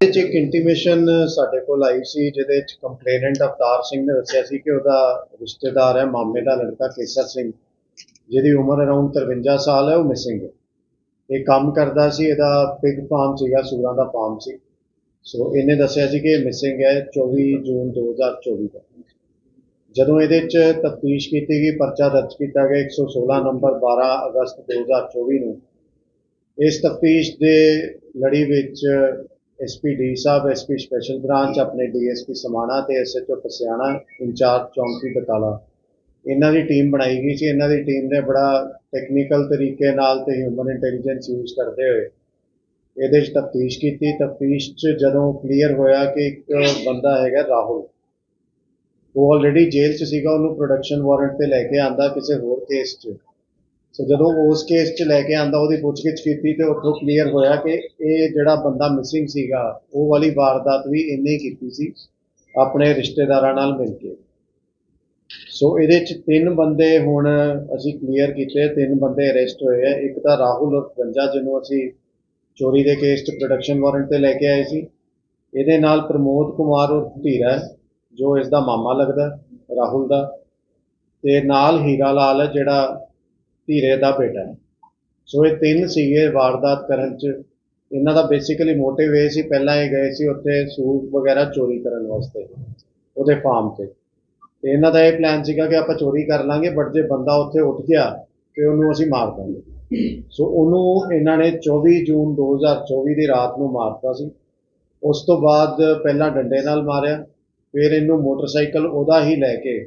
ਇਹਦੇ 'ਚ ਇੱਕ ਇੰਟੀਮੇਸ਼ਨ ਸਾਡੇ ਕੋਲ ਆਈ ਸੀ, ਜਿਹਦੇ ਚ ਕੰਪਲੇਨੈਂਟ ਅਵਤਾਰ ਸਿੰਘ ਨੇ ਦੱਸਿਆ ਸੀ ਕਿ ਉਹਦਾ ਰਿਸ਼ਤੇਦਾਰ ਹੈ, ਮਾਮੇ ਦਾ ਲੜਕਾ ਕੇਸਰ ਸਿੰਘ, ਜਿਹਦੀ ਉਮਰ ਅਰਾਊਂਡ 53 ਸਾਲ ਹੈ, ਉਹ ਮਿਸਿੰਗ ਹੈ। ਇਹ ਕੰਮ ਕਰਦਾ ਸੀ, ਇਹਦਾ ਪਿਗ ਫਾਰਮ ਸੀਗਾ, ਸੂਰਾਂ ਦਾ ਫਾਰਮ ਸੀ। ਸੋ ਇਹਨੇ ਦੱਸਿਆ ਸੀ ਕਿ ਇਹ ਮਿਸਿੰਗ ਹੈ 24 ਜੂਨ 2024 ਦਾ ਜਦੋਂ ਇਹਦੇ ਚ ਤਫਤੀਸ਼ ਕੀਤੀ ਗਈ, ਪਰਚਾ ਦਰਜ ਕੀਤਾ ਗਿਆ 116 ਨੰਬਰ 12 ਅਗਸਤ 2024 ਨੂੰ, ਇਸ ਤਫਤੀਸ਼ ਦੇ ਲੜੀ ਵਿੱਚ ਐਸਪੀ ਸਾਹਿਬ ਐਸਪੀ ਸਪੈਸ਼ਲ ਬ੍ਰਾਂਚ ਆਪਣੇ ਡੀਐਸਪੀ ਸਮਾਣਾ ਤੇ ਐਸਐਚਓ ਪਸਿਆਣਾ, ਇੰਚਾਰਜ ਚੌਂਕੀ ਬਟਾਲਾ। ਇਹਨਾਂ ਦੀ ਟੀਮ ਬਣਾਈ ਗਈ ਸੀ। ਇਹਨਾਂ ਦੀ ਟੀਮ ਨੇ ਬੜਾ ਟੈਕਨੀਕਲ ਤਰੀਕੇ ਨਾਲ ਤੇ ਹਿਊਮਨ ਇੰਟੈਲੀਜੈਂਸ ਯੂਜ਼ ਕਰਦੇ ਹੋਏ ਇਹਦੇ 'ਚ ਤਫਤੀਸ਼ ਕੀਤੀ। ਤਫਤੀਸ਼ 'ਚ ਜਦੋਂ ਕਲੀਅਰ ਹੋਇਆ ਕਿ ਇੱਕ ਬੰਦਾ ਹੈਗਾ ਰਾਹੁਲ, ਉਹ ਆਲਰੇਡੀ ਜੇਲ੍ਹ 'ਚ ਸੀਗਾ। ਉਹਨੂੰ ਪ੍ਰੋਡਕਸ਼ਨ ਵਾਰੰਟ ਤੇ ਲੈ ਕੇ ਆਂਦਾ ਕਿਸੇ ਹੋਰ ਕੇਸ 'ਚ। ਸੋ ਜਦੋਂ ਉਸ ਕੇਸ 'ਚ ਲੈ ਕੇ ਆਂਦਾ, ਉਹਦੀ ਪੁੱਛਗਿੱਛ ਕੀਤੀ ਤੇ ਉੱਥੋਂ ਕਲੀਅਰ ਹੋਇਆ ਕਿ ਇਹ ਜਿਹੜਾ ਬੰਦਾ ਮਿਸਿੰਗ ਸੀਗਾ, ਉਹ ਵਾਲੀ ਵਾਰਦਾਤ ਵੀ ਇੰਨੇ ਹੀ ਕੀਤੀ ਸੀ, ਆਪਣੇ ਰਿਸ਼ਤੇਦਾਰਾਂ ਨਾਲ ਮਿਲ ਕੇ। ਸੋ ਇਹਦੇ 'ਚ ਤਿੰਨ ਬੰਦੇ ਹੁਣ ਅਸੀਂ ਕਲੀਅਰ ਕੀਤੇ, ਤਿੰਨ ਬੰਦੇ ਅਰੈਸਟ ਹੋਏ ਆ। ਇੱਕ ਤਾਂ ਰਾਹੁਲ ਉਰਫ ਗੰਜਾ, ਜਿਹਨੂੰ ਅਸੀਂ ਚੋਰੀ ਦੇ ਕੇਸ 'ਚ ਪ੍ਰੋਡਕਸ਼ਨ ਵਾਰੰਟ ਤੇ ਲੈ ਕੇ ਆਏ ਸੀ। ਇਹਦੇ ਨਾਲ ਪ੍ਰਮੋਦ ਕੁਮਾਰ ਔਰ ਧੀਰਾ, ਜੋ ਇਸ ਦਾ ਮਾਮਾ ਲੱਗਦਾ, ਰਾਹੁਲ ਦਾ। ਤੇ ਨਾਲ ਹੀਰਾ ਲਾਲ ਹੈ ਜਿਹੜਾ ਧੀਰੇ ਦਾ ਬੇਟਾ ਹੈ। ਸੋ ਇਹ ਤਿੰਨ ਸੀਗੇ ਵਾਰਦਾਤ ਕਰਨ 'ਚ। ਇਹਨਾਂ ਦਾ ਬੇਸਿਕਲੀ ਮੋਟਿਵ ਇਹ ਸੀ, ਪਹਿਲਾਂ ਇਹ ਗਏ ਸੀ ਉੱਥੇ ਸੂਟ ਵਗੈਰਾ ਚੋਰੀ ਕਰਨ ਵਾਸਤੇ, ਉਹਦੇ ਫਾਰਮ ਤੇ। ਤੇ ਇਹਨਾਂ ਦਾ ਇਹ ਪਲਾਨ ਸੀਗਾ ਕਿ ਆਪਾਂ ਚੋਰੀ ਕਰ ਲਾਂਗੇ ਬਟ ਜੇ ਬੰਦਾ ਉੱਥੇ ਉੱਠ ਗਿਆ ਤੇ ਉਹਨੂੰ ਅਸੀਂ ਮਾਰ ਦਾਂਗੇ। ਸੋ ਉਹਨੂੰ ਇਹਨਾਂ ਨੇ 24 ਜੂਨ 2024 ਦੀ ਰਾਤ ਨੂੰ ਮਾਰਤਾ ਸੀ। ਉਸ ਤੋਂ ਬਾਅਦ ਪਹਿਲਾਂ ਡੰਡੇ ਨਾਲ ਮਾਰਿਆ, ਫਿਰ ਇਹਨੂੰ ਮੋਟਰਸਾਈਕਲ ਉਹਦਾ ਹੀ ਲੈ ਕੇ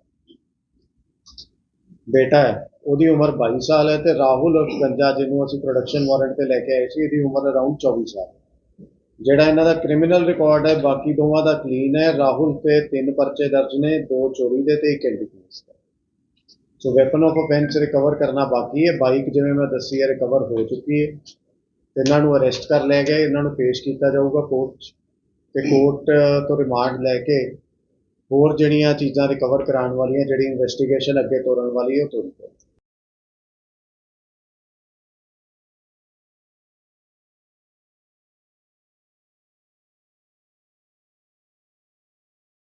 ਬੇਟਾ ਹੈ, ਉਹਦੀ ਉਮਰ 22 ਸਾਲ ਹੈ ਤੇ ਰਾਹੁਲ ਗੰਜਾ ਜਿਹਨੂੰ ਅਸੀਂ ਪ੍ਰੋਡਕਸ਼ਨ ਵਾਰੰਟ ਤੇ ਲੈ ਕੇ ਆਏ ਸੀ, ਇਹਦੀ ਉਮਰ ਅਰਾਊਂਡ 24 ਸਾਲ ਜਿਹੜਾ ਇਹਨਾਂ ਦਾ ਕ੍ਰਿਮੀਨਲ ਰਿਕਾਰਡ ਹੈ, ਬਾਕੀ ਦੋਵਾਂ ਦਾ ਕਲੀਨ ਹੈ, ਰਾਹੁਲ ਤੇ ਤਿੰਨ ਪਰਚੇ ਦਰਜ ਨੇ, ਦੋ ਚੋਰੀ ਦੇ ਤੇ ਇੱਕ ਐਂਟੀਕੇਸ ਦਾ। So weapon of offence recover ਕਰਨਾ ਬਾਕੀ ਹੈ ਬਾਈਕ ਜਿਵੇਂ ਮੈਂ ਦੱਸੀ ਹੈ ਰਿਕਵਰ ਹੋ ਚੁੱਕੀ ਹੈ। ਤੇ ਇਹਨਾਂ ਨੂੰ ਅਰੈਸਟ ਕਰ ਲਿਆ ਗਿਆ, ਇਹਨਾਂ ਨੂੰ ਪੇਸ਼ ਕੀਤਾ ਜਾਊਗਾ ਕੋਰਟ 'ਚ ਤੇ ਕੋਰਟ ਤੋਂ ਰਿਮਾਂਡ ਲੈ ਕੇ ਹੋਰ ਜਿਹੜੀਆਂ ਚੀਜ਼ਾਂ ਰਿਕਵਰ ਕਰਾਉਣ ਵਾਲੀਆਂ ਜਿਹੜੀ ਇਨਵੈਸਟੀਗੇਸ਼ਨ ਅੱਗੇ ਤੋਰਨ ਵਾਲੀ ਉਹ ਤੋਰੀ ਜਾਊਗੀ।